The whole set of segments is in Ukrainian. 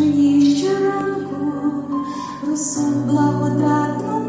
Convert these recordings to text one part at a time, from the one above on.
мені щоранку, розсуд благодатну.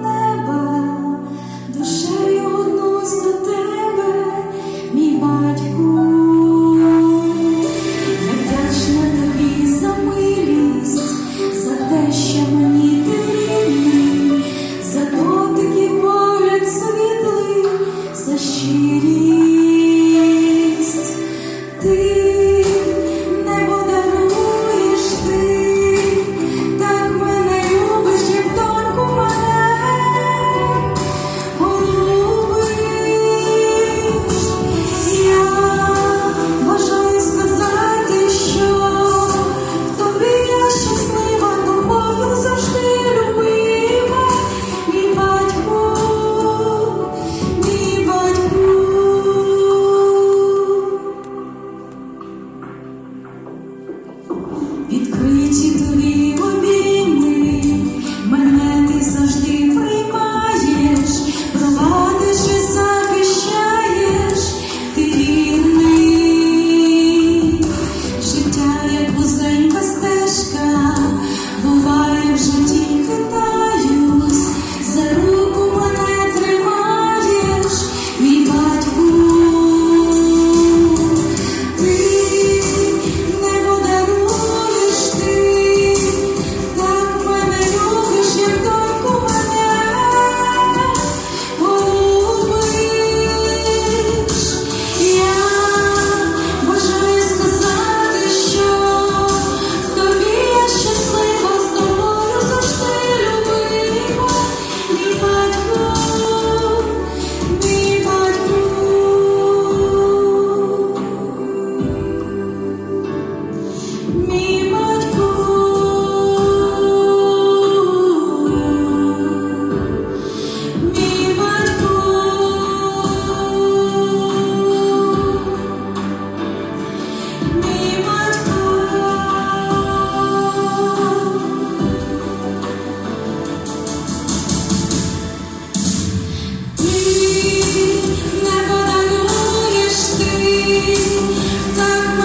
Sometimes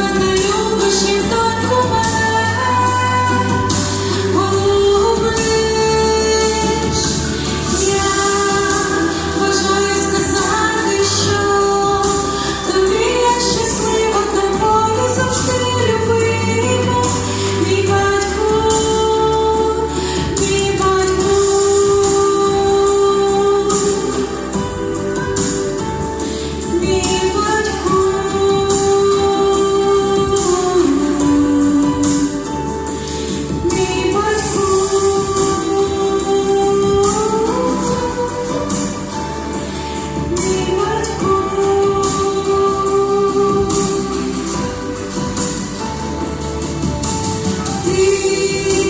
Jesus.